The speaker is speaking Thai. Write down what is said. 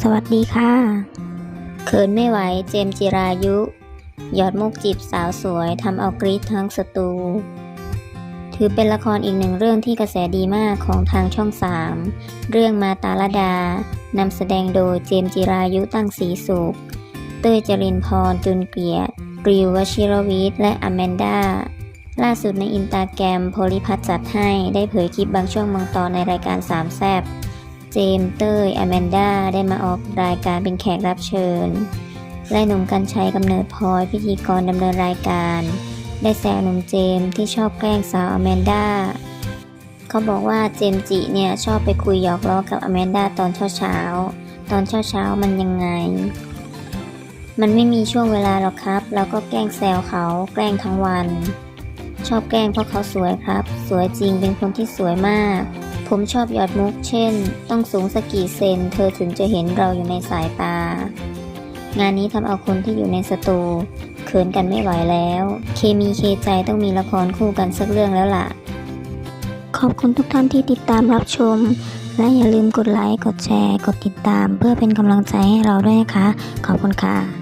สวัสดีค่ะเขินไม่ไหวเจมจิรายุ หยอดมุกจีบสาวสวยทำเอากรี๊ดทั้งสตู ถือเป็นละครอีกหนึ่งเรื่องที่กระแสดีมากของทางช่อง3เรื่องมาตาลดานำแสดงโดยเจมจิรายุตั้งสีสุข เต้ยจรินพรจุนเกียรติริววชิรวิทย์และอแมนดาล่าสุดในอินตาแกรมโพลิพัทจัดให้ได้เผยคลิปบางช่วงบางตอนในรายการสามแซบ เจมส์เต้ยอแมนด้าได้มาออกรายการเป็นแขกรับเชิญ และหนุ่มกัญชัยกำเนิดพลอยพิธีกรดำเนินรายการ ได้แซวหนุ่มเจมส์ที่ชอบแกล้งสาวอแมนด้าเขาบอกว่าเจมส์จิเนี่ยชอบไปคุยหยอกล้อกับอแมนด้าตอนเช้าเช้าตอนเช้าเช้ามันยังไง มันไม่มีช่วงเวลาหรอกครับ เราก็แกล้งแซวเขาแกล้งทั้งวัน ชอบแกล้งเพราะเขาสวยครับ สวยจริงเป็นคนที่สวยมาก ผมชอบหยอดมุกเช่น ต้องสูงสักกี่เซน เธอถึงจะเห็นเราอยู่ในสายตา งานนี้ทำเอาคนที่อยู่ในสตูเขินกันไม่ไหวแล้ว เคมีเคใจต้องมีละครคู่กันสักเรื่องแล้วล่ะ ขอบคุณทุกท่านที่ติดตามรับชม และอย่าลืมกดไลค์ กดแชร์ กดติดตาม เพื่อเป็นกำลังใจให้เราด้วยนะคะ ขอบคุณค่ะ